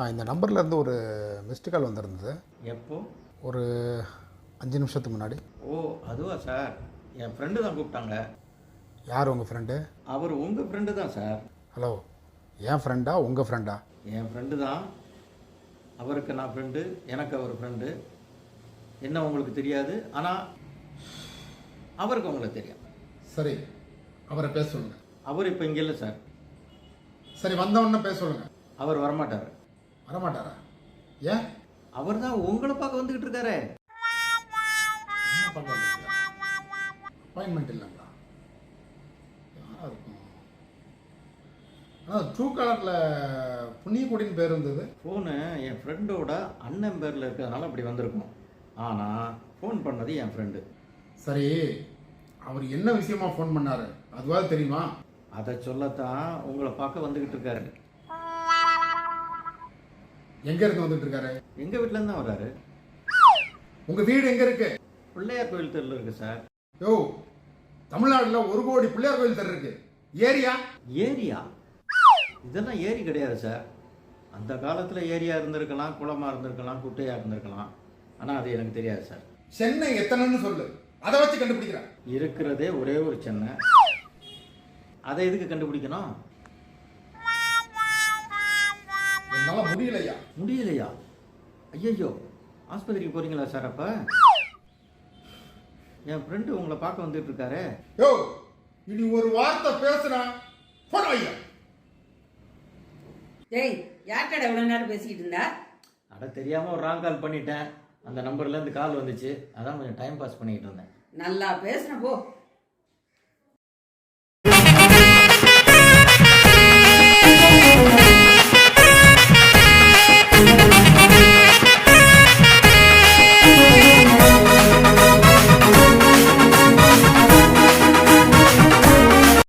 ஆ இந்த நம்பர்ல இருந்து ஒரு மிஸ்டு கால் வந்திருந்தது. எப்போ? ஒரு அஞ்சு நிமிஷத்துக்கு முன்னாடி. ஓ அதுவா சார்? என் ஃப்ரெண்டு தான் கூப்பிட்டாங்க. யார் உங்கள் ஃப்ரெண்டு அவர் உங்கள் ஃப்ரெண்டு தான் சார். ஹலோ என் ஃப்ரெண்டா உங்கள் ஃப்ரெண்டா என் ஃப்ரெண்டு தான். அவருக்கு நான் ஃப்ரெண்டு எனக்கு அவர் ஃப்ரெண்டு என்ன உங்களுக்கு தெரியாது? ஆனால் அவருக்கு உங்களுக்கு தெரியும். சரி அவரை பேச சொல்லுங்க. அவர் இப்போ இங்கே இல்லை சார். சரி வந்தவொடனே பேச சொல்லுங்க. அவர் வரமாட்டார். வரமாட்டாரா? ஏன்? அவர் தான் உங்களை பார்க்க வந்துக்கிட்டு இருக்காரே. அப்பாயின்மெண்ட் இல்லைங்களா? யாரா இருக்கும் ஆனால் ட்ரூ கலரில் புண்ணியக்குடின்னு பேர் இருந்தது ஃபோனு என் ஃப்ரெண்டோட அண்ணன் பேரில் இருக்கிறதுனால அப்படி வந்திருக்கும். ஆனால் ஃபோன் பண்ணது என் ஃப்ரெண்டு சரி அவர் என்ன விஷயமா ஃபோன் பண்ணாரு? அதுவாது தெரியுமா? அதை சொல்லத்தான் உங்களை பார்க்க வந்துக்கிட்டு இருக்காரு. எங்க இருந்து வந்துட்டு இருக்காரு? எங்கள் வீட்டிலேருந்து தான் வர்றாரு. உங்க வீடு எங்க இருக்கு? பிள்ளையார் கோயில் தெருவில் இருக்குது சார். யோ தமிழ்நாடுல ஒரு கோடி பிள்ளையார் கோயில் தெரு இருக்கு. ஏரியா? ஏரியா? இதெல்லாம் ஏரி கிடையாது சார். அந்த காலத்தில் ஏரியா இருந்திருக்கலாம் குளமாக இருந்திருக்கலாம் குட்டையாக இருந்திருக்கலாம். ஆனால் அது எனக்கு தெரியாது சார். சென்னை எத்தனைன்னு சொல்லு. அதை வச்சு கண்டுபிடிக்கிறேன். இருக்கிறதே ஒரே ஒரு சென்னை. அதை எதுக்கு கண்டுபிடிக்கணும்? என்னால முடியலையா? முடியலையா? ஐயையோ ஆஸ்பத்திரிக்கு போகிறீங்களா சார் அப்போ? என் ஃப்ரெண்டு உங்களை பார்க்க வந்துட்டு இருக்காரே. யோ இனி ஒரு வார்த்தை பேசுனா போன வையா டேய் யார்கிட்ட எவ்வளோ நேரம் பேசிக்கிட்டு இருந்தா? அட தெரியாமல் ஒரு ராங் கால் பண்ணிட்டேன். அந்த நம்பர்லேருந்து கால் வந்துச்சு. அதான் கொஞ்சம் டைம் பாஸ் பண்ணிக்கிட்டு இருந்தேன். நல்லா பேசுன போ.